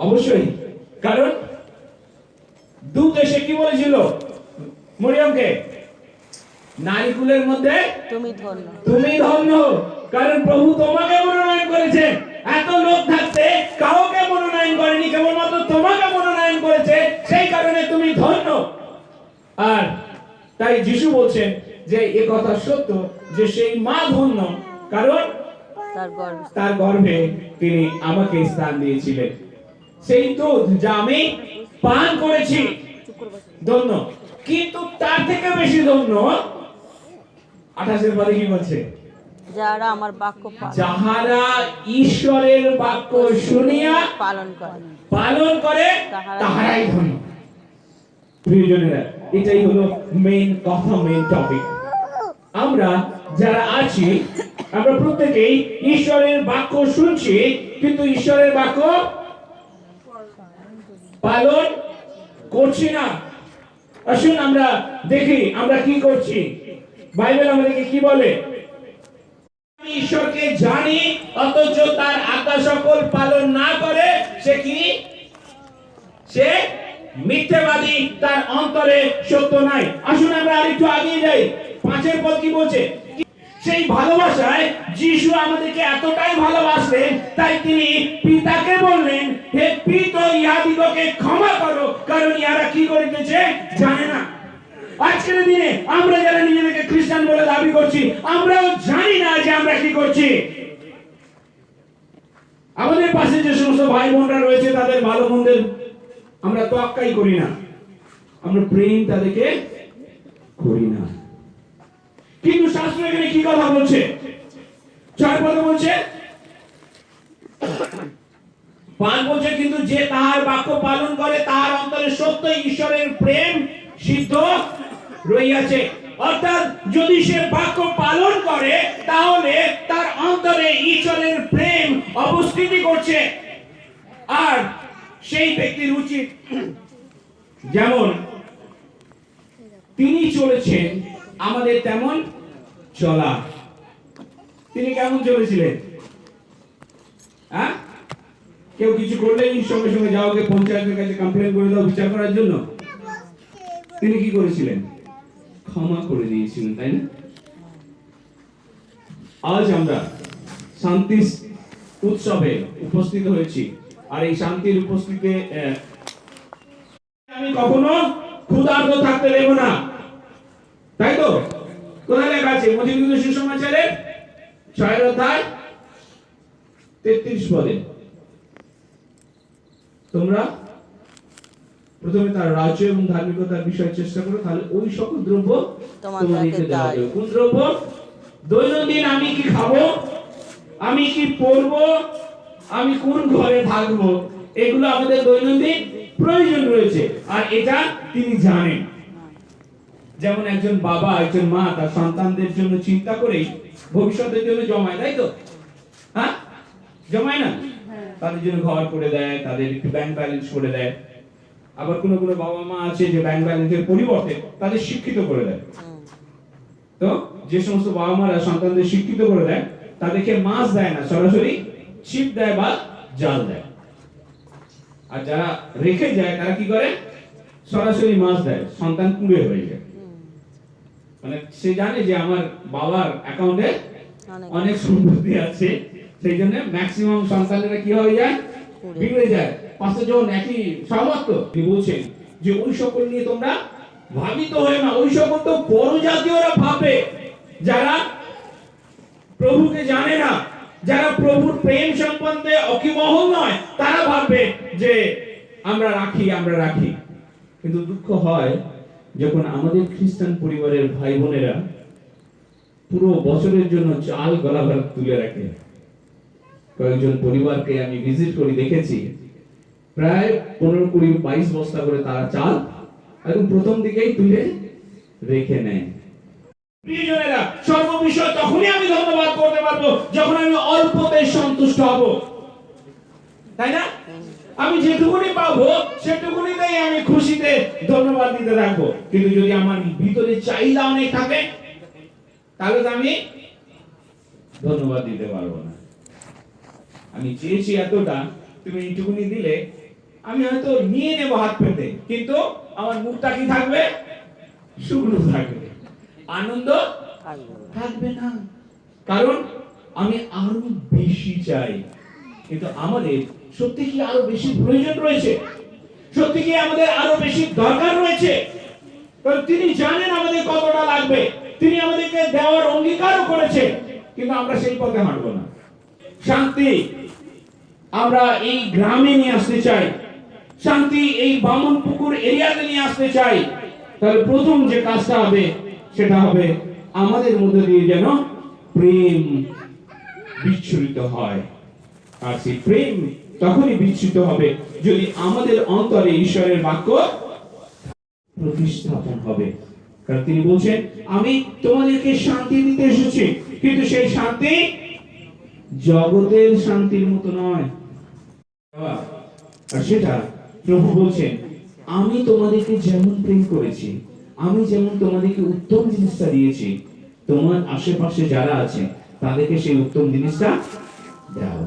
অবশ্যই। কারণ দূত এসে কি বলেছিল? মরিয়মকে নারীকুলের মধ্যে তুমি ধন্য। তুমি ধন্য। কারণ প্রভু তোমাকে মনোনয়ন করেছে। এত লোক থাকতে কাউকে মনোনয়ন করেনি। কেবলমাত্র তোমাকে মনোনয়ন করেছে। সেই কারণে তুমি ধন্য। আর তাই যিশু বলছেন যে এ কথা সত্য যে সেই মা ধন্য। কারণ তার তার গর্ভে তিনি আমাকে স্থান দিয়েছিলেন। সেই দুধ যা আমি পান করেছি। ধন্য। কিন্তু তার থেকে বেশি ধন্য আঠাশের পরে কি বলছে? যারা আমার বাক্য যাহারা ঈশ্বরের বাক্য শুনিয়া পালন করে। পালন করে তাহারাই ধন্য। প্রিয়জনেরা এটাই হলো মেইন কথা মেইন টপিক আমরা যারা আছি আমরা প্রত্যেকেই ঈশ্বরের বাক্য শুনছি কিন্তু ঈশ্বরের বাক্য পালন করছি না। আসুন আমরা দেখি আমরা কি করছি। বাইবেল আমাদেরকে কি বলে? ঈশ্বরকে জানি, অথচ তার আজ্ঞা সকল পালন না করে, সে কি? সে মিথ্যাবাদী, তার অন্তরে সত্য নাই। আসুন আমরা আরেকটু আগিয়ে যাই। পাঁচের পদ কি বলছে? সেই ভালোবাসায় যিশু আমাদেরকে এতটাই ভালোবাসলেন তাই তিনি পিতাকে বললেন, হে পিত ইহাদিগকে ক্ষমা করো, কারণ ইহারা কি করিতেছে জানে না। আজকের দিনে আমরা যারা নিজেদেরকে খ্রিস্টান বলে দাবি করছি, আমরাও জানি না যে আমরা কি করছি। আমাদের পাশে যে সমস্ত ভাই বোনরা রয়েছে, তাদের ভালো মন্দের আমরা তোয়াক্কাই করি না। আমরা প্রেম তাদেরকে করি না। কিন্তু শাস্ত্র এখানে কি কথা বলছে? ছয় পদে বলছে। পান বলছে, কিন্তু যে তাহার বাক্য পালন করে, তাহার অন্তরে সত্য ঈশ্বরের প্রেম সিদ্ধ রইয়াছে। অর্থাৎ যদি সে বাক্য পালন করে, তাহলে তার অন্তরে ঈশ্বরের প্রেম অবস্থিতি করছে। আর সেই ব্যক্তির উচিত, যেমন তিনি চলেছেন আমাদের তেমন চলা। তিনি কেমন চলেছিলেন? হ্যাঁ? কেউ কিছু করলেই সঙ্গে সঙ্গে যাওকে পঞ্চায়েতের কাছে কমপ্লেন করে দাও বিচার করার জন্য। তিনি কি করেছিলেন? ক্ষমা করে দিয়েছিলেন, তাই না? আজ আমরা শান্তি উৎসবে উপস্থিত হয়েছি। আর এই শান্তির উপস্থিতিতে আমি কখনো ক্ষুধার্ত থাকতে দেব না। তাই তো? কোথায় লেখা আছে? ছয়ের অধ্যায় তেত্রিশ পদে। তোমরা প্রথমে তার রাজ্য এবং ধার্মিকতার বিষয়ে চেষ্টা করো তাহলে ওই সকল দ্রব্য তোমাদেরকে দেওয়া দেওয়া হবে। কোন দ্রব্য? দৈনন্দিন আমি কি খাব? আমি কি পরবো? আমি কোন ঘরে থাকব? এগুলো আমাদের দৈনন্দিন প্রয়োজন রয়েছে। আর এটা তিনি জানেন। যেমন একজন বাবা একজন মা তার সন্তানদের জন্য চিন্তা করেই ভবিষ্যতের জন্য জমায় তাই তো? হ্যাঁ? জমায় না? তাদের জন্য ঘর করে দেয় তাদের একটু ব্যাংক ব্যালেন্স করে দেয়। আবার কোনো কোনো বাবা মা আছে যে ব্যাংক ব্যালেন্সের পরিবর্তে তাদের শিক্ষিত করে দেয়। তো যে সমস্ত বাবা মারা সন্তানদের শিক্ষিত করে দেয় তাদেরকে মাছ দেয় না সরাসরি ছিপ দেয় বা জাল দেয়। আর যারা রেখে যায় তারা কি করে? সরাসরি মাছ দেয় সন্তান কুড়ে হয়ে যায়। মানে সে জানে যে আমার বাবার অ্যাকাউন্টে অনেক। সম্পত্তি আছে। সেই জন্য ম্যাক্সিমাম সন্তানেরা কি হয়ে যায়? বিগড়ে যায়। পাঁচটা জন একই সহমত? তিনি বলছেন যে ওই সকল নিয়ে তোমরা ভাবিত হয়ে না। ওই সকল তো বড় জাতীয়রা ভাবে। যারা প্রভুকে জানে না যারা প্রভুর প্রেম সম্বন্ধে অকিমহল নয় তারা ভাববে যে আমরা রাখি আমরা রাখি। কিন্তু দুঃখ হয় যখন আমাদের খ্রিস্টান পরিবারের ভাই বোনেরা পুরো বছরের জন্য চাল গলা ভাত তুলে রাখে। কয়েকজন পরিবারকে আমি ভিজিট করি, দেখেছি। প্রায় পনেরো কুড়ি বাইশ বস্তা করে তারা চাল একদম প্রথম দিকেই তুলে রেখে নেয়। সর্ববিষয় তখনই আমি ধন্যবাদ করতে পারব যখন আমি অল্পতে সন্তুষ্ট হব। তাই না? আমি যেটুকুনি পাবো সেটুকুনিতেই আমি খুশিতে ধন্যবাদ দিতে থাকব। কিন্তু যদি আমার ভিতরে চাহিদা অনেক থাকে, তাহলে তো আমি ধন্যবাদ দিতে পারব না। আমি চেয়েছি এতটা, তুমি এইটুকুনি দিলে, আমি হয়তো নিয়ে নেব হাত পেতে, কিন্তু আমার মুখটা কি থাকবে? শুকনো থাকবে। আনন্দ থাকবে না। কারণ আমি আরও বেশি চাই। কিন্তু আমাদের সত্যি কি আরও বেশি প্রয়োজন রয়েছে? সত্যি কি আমাদের আরও বেশি দরকার রয়েছে? কারণ তিনি জানেন আমাদের কতটা লাগবে। তিনি আমাদেরকে দেওয়ার অঙ্গীকারও করেছে। কিন্তু আমরা সেই পথে হাঁটবো না। শান্তি আমরা এই গ্রামে নিয়ে আসতে চাই। শান্তি এই বামন পুকুর এরিয়াতে নিয়ে আসতে চাই। তাহলে প্রথম যে কাজটা হবে, সেটা হবে আমাদের মধ্যে দিয়ে যেন প্রেম বিচ্ছুরিত হয়। আর সেই প্রেম তখনই বিচ্ছুরিত হবে যদি আমাদের অন্তরে ঈশ্বরের বাক্য প্রতিস্থাপন হবে। কারণ তিনি বলছেন, আমি তোমাদেরকে শান্তি দিতে এসেছি, কিন্তু সেই শান্তি জগতের শান্তির মতো নয়। আর সেটা প্রভু বলছেন, আমি তোমাদেরকে যেমন প্রেম করেছি, আমি যেমন তোমাদেরকে উত্তম জিনিসটা দিয়েছি, তোমার আশেপাশে যারা আছে, তাদেরকে সেই উত্তম জিনিসটা দাও।